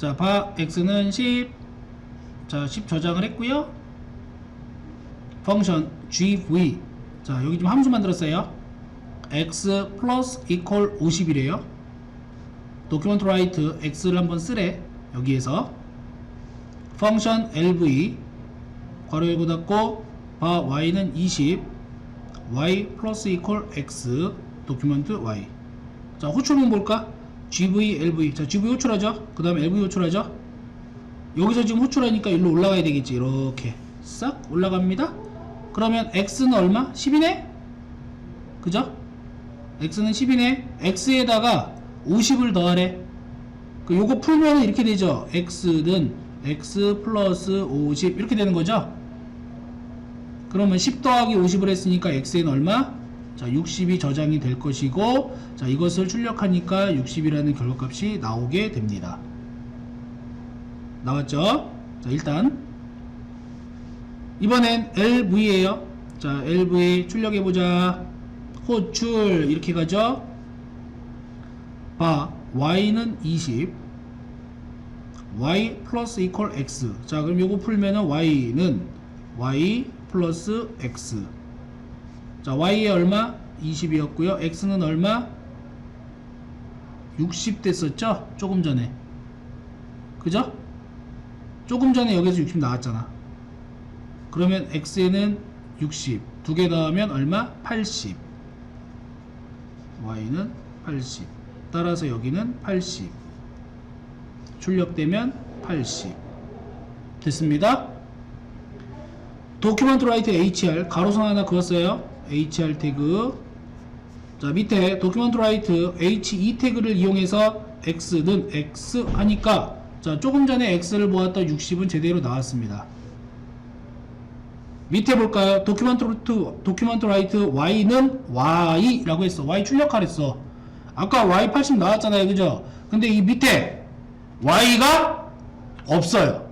자, 바 x는 10. 자, 10 저장을 했고요. 펑션 gv. 자, 여기 좀 함수 만들었어요. x 플러스 이퀄 50이래요. 도큐먼트 라이트 x를 한번 쓰래. 여기에서 펑션 lv 괄호 열고 닫고 바 y는 20 y 플러스 이퀄 x 도큐먼트 y 자 호출은 뭘까? Gv lv 자 gv 호출하죠? 그 다음에 lv 호출하죠? 여기서 지금 호출하니까 일로 올라가야 되겠지. 이렇게 싹 올라갑니다. 그러면 x는 얼마? 10이네? 그죠? x는 10이네. X에다가 50을 더하래. 그 요거 풀면 이렇게 되죠? X는 x 플러스 50 이렇게 되는 거죠? 그러면 10 더하기 50을 했으니까 x는 얼마? 자 60이 저장이 될 것이고 자 이것을 출력하니까 60이라는 결과값이 나오게 됩니다. 나왔죠? 자 일단. 이번엔 LV에요. 자 LV 출력해 보자. 호출. 이렇게 가죠? 바 y는 20 y 플러스 이퀄 x. 자 그럼 요거 풀면은 y는 y 플러스 x 자 y의 얼마? 20이었고요 x는 얼마? 60 됐었죠? 조금 전에 그죠? 조금 전에 여기서 60 나왔잖아 그러면 x에는 60 두개 더하면 얼마? 80 y는 80 따라서 여기는 80 출력되면 80 됐습니다 도큐먼트 라이트 HR 가로선 하나 그었어요 HR 태그. 자 밑에 도큐먼트 라이트 HE 태그를 이용해서 X는 X 하니까 자 조금 전에 X를 보았던 60은 제대로 나왔습니다. 밑에 볼까요? 도큐먼트 라이트 Y는 Y 라고 했어. Y 출력하랬어. 아까 Y 80 나왔잖아요. 그죠? 근데 이 밑에 Y가 없어요.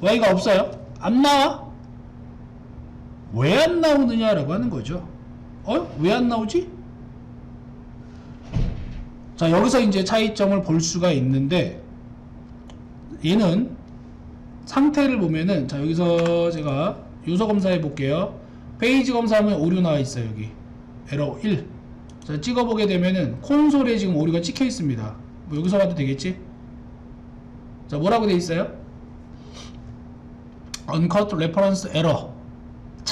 Y가 없어요? 안 나와 왜 안 나오느냐라고 하는 거죠 어? 왜 안 나오지? 자 여기서 이제 차이점을 볼 수가 있는데 얘는 상태를 보면은 자 여기서 제가 요소 검사해 볼게요 페이지 검사하면 오류 나와 있어요 여기 에러 1 자, 찍어 보게 되면은 콘솔에 지금 오류가 찍혀 있습니다. 뭐 여기서 봐도 되겠지? 자, 뭐라고 돼 있어요? Uncut Reference Error.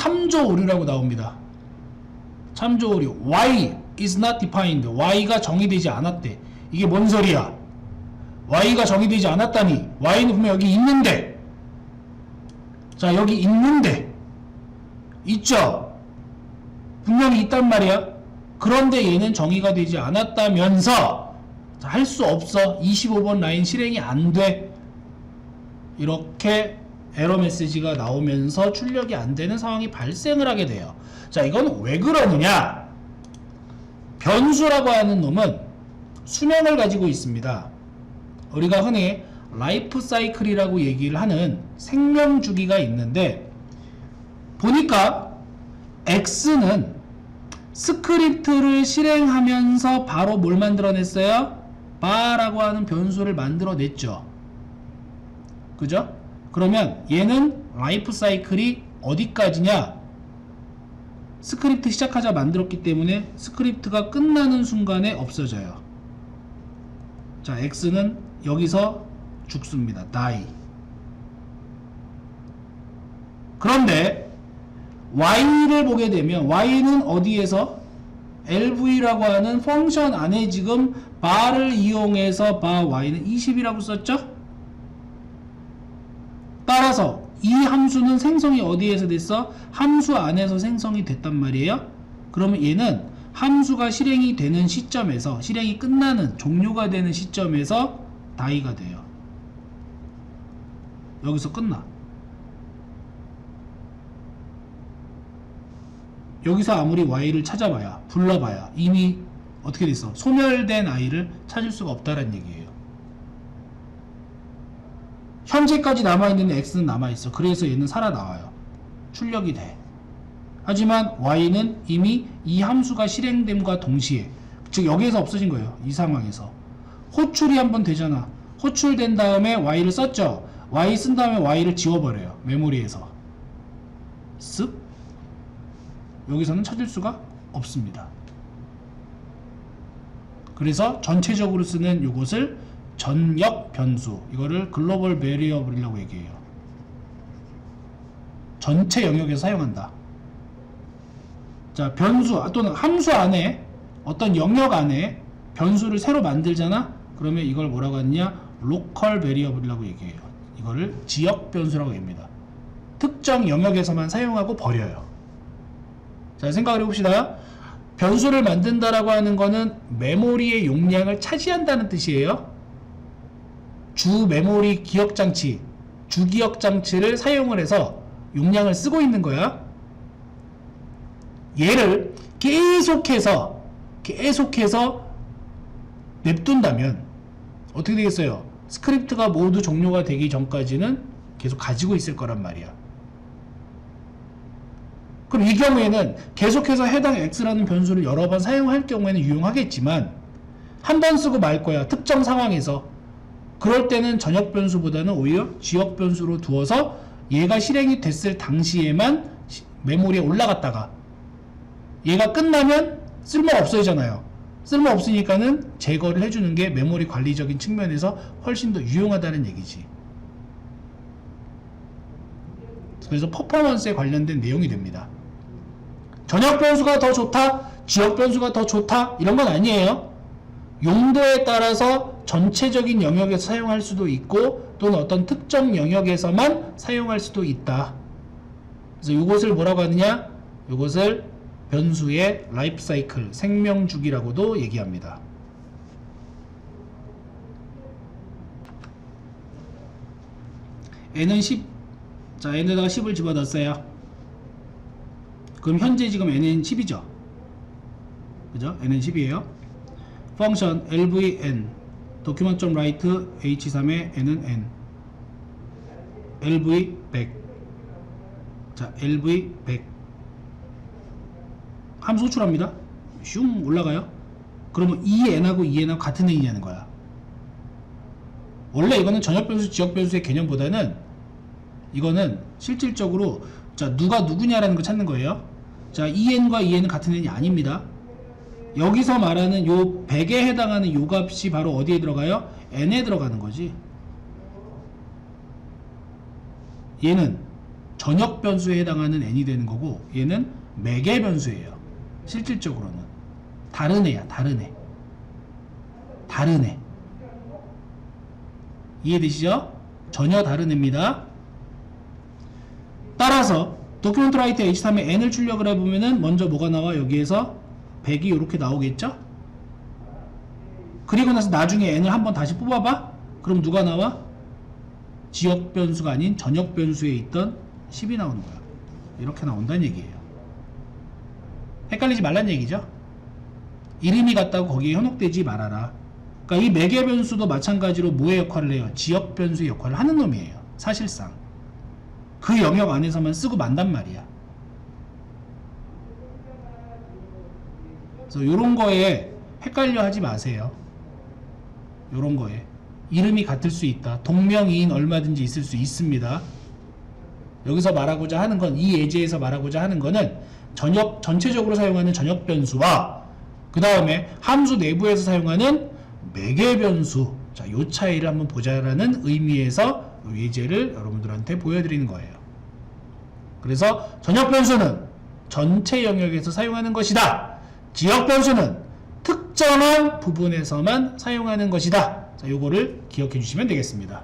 참조 오류라고 나옵니다. 참조 오류. Y is not defined. Y가 정의되지 않았대. 이게 뭔 소리야? Y가 정의되지 않았다니. Y는 분명 여기 있는데. 자, 여기 있는데. 있죠? 분명히 있단 말이야. 그런데 얘는 정의가 되지 않았다면서 할 수 없어 25번 라인 실행이 안 돼 이렇게 에러 메시지가 나오면서 출력이 안 되는 상황이 발생을 하게 돼요 자 이건 왜 그러느냐 변수라고 하는 놈은 수명을 가지고 있습니다 우리가 흔히 라이프 사이클이라고 얘기를 하는 생명 주기가 있는데 보니까 x는 스크립트를 실행하면서 바로 뭘 만들어냈어요? 바라고 하는 변수를 만들어냈죠. 그죠? 그러면 얘는 라이프 사이클이 어디까지냐? 스크립트 시작하자 만들었기 때문에 스크립트가 끝나는 순간에 없어져요. 자, x는 여기서 죽습니다. die. 그런데 y를 보게 되면 y는 어디에서 lv라고 하는 펑션 안에 지금 bar을 이용해서 bar y는 20이라고 썼죠? 따라서 이 함수는 생성이 어디에서 됐어? 함수 안에서 생성이 됐단 말이에요. 그러면 얘는 함수가 실행이 되는 시점에서 실행이 끝나는 종료가 되는 시점에서 die가 돼요. 여기서 끝나. 여기서 아무리 y를 찾아봐야 불러봐야 이미 어떻게 됐어 소멸된 i를 찾을 수가 없다는 얘기예요 현재까지 남아있는 x는 남아있어 그래서 얘는 살아나와요 출력이 돼 하지만 y는 이미 이 함수가 실행됨과 동시에 즉 여기에서 없어진 거예요. 이 상황에서 호출이 한번 되잖아. 호출된 다음에 y를 썼죠. y 쓴 다음에 y를 지워버려요. 메모리에서 쓱 여기서는 찾을 수가 없습니다. 그래서 전체적으로 쓰는 이것을 전역 변수 이거를 글로벌 베리어블이라고 얘기해요. 전체 영역에서 사용한다. 자, 변수 아, 또는 함수 안에 어떤 영역 안에 변수를 새로 만들잖아. 그러면 이걸 뭐라고 하느냐? 로컬 베리어블이라고 얘기해요. 이거를 지역 변수라고 합니다. 특정 영역에서만 사용하고 버려요. 자, 생각을 해봅시다. 변수를 만든다라고 하는 거는 메모리의 용량을 차지한다는 뜻이에요. 주 메모리 기억 장치, 주 기억 장치를 사용을 해서 용량을 쓰고 있는 거야. 얘를 계속해서 계속해서 냅둔다면 어떻게 되겠어요? 스크립트가 모두 종료가 되기 전까지는 계속 가지고 있을 거란 말이야. 그럼 이 경우에는 계속해서 해당 x라는 변수를 여러 번 사용할 경우에는 유용하겠지만 한 번 쓰고 말 거야. 특정 상황에서. 그럴 때는 전역 변수보다는 오히려 지역 변수로 두어서 얘가 실행이 됐을 당시에만 시- 메모리에 올라갔다가 얘가 끝나면 쓸모 없어지잖아요. 쓸모 없으니까는 제거를 해주는 게 메모리 관리적인 측면에서 훨씬 더 유용하다는 얘기지. 그래서 퍼포먼스에 관련된 내용이 됩니다. 전역 변수가 더 좋다, 지역 변수가 더 좋다 이런 건 아니에요. 용도에 따라서 전체적인 영역에서 사용할 수도 있고 또는 어떤 특정 영역에서만 사용할 수도 있다. 그래서 이것을 뭐라고 하느냐? 이것을 변수의 라이프 사이클, 생명 주기라고도 얘기합니다. n은 10. 자, n에다가 10을 집어넣었어요. 그럼 현재 지금 n은 10이죠. 그죠? n은 10이에요. 펑션 lvn document.write h3의 n은 n lv 100 자, lv 100 함수 호출합니다. 슝 올라가요. 그러면 이 n하고 이 n하고 같은 n이냐는 거야. 원래 이거는 전역 변수, 지역 변수의 개념보다는 이거는 실질적으로 자 누가 누구냐라는 걸 찾는 거예요. 자 2n과 2n은 같은 n이 아닙니다. 여기서 말하는 요 100에 해당하는 요 값이 바로 어디에 들어가요? n에 들어가는 거지. 얘는 전역 변수에 해당하는 n이 되는 거고 얘는 매개 변수예요. 실질적으로는 다른 애야, 다른 애. 다른 애. 이해되시죠? 전혀 다른 애입니다. 따라서 도큐멘트 라이트 H3에 n을 출력을 해보면은 먼저 뭐가 나와? 여기에서 100이 이렇게 나오겠죠? 그리고 나서 나중에 n을 한번 다시 뽑아봐? 그럼 누가 나와? 지역 변수가 아닌 전역 변수에 있던 10이 나오는 거야. 이렇게 나온다는 얘기예요. 헷갈리지 말란 얘기죠? 이름이 같다고 거기에 현혹되지 말아라. 그러니까 이 매개 변수도 마찬가지로 뭐의 역할을 해요? 지역 변수의 역할을 하는 놈이에요. 사실상. 그 영역 안에서만 쓰고 만단 말이야. 그래서 요런 거에 헷갈려 하지 마세요. 요런 거에. 이름이 같을 수 있다. 동명이인 얼마든지 있을 수 있습니다. 여기서 말하고자 하는 건 이 예제에서 말하고자 하는 거는 전역 전체적으로 사용하는 전역 변수와 그 다음에 함수 내부에서 사용하는 매개 변수 자, 요 차이를 한번 보자라는 의미에서 요 예제를 여러분들한테 보여드리는 거예요. 그래서 전역 변수는 전체 영역에서 사용하는 것이다. 지역 변수는 특정한 부분에서만 사용하는 것이다. 자, 요거를 기억해 주시면 되겠습니다.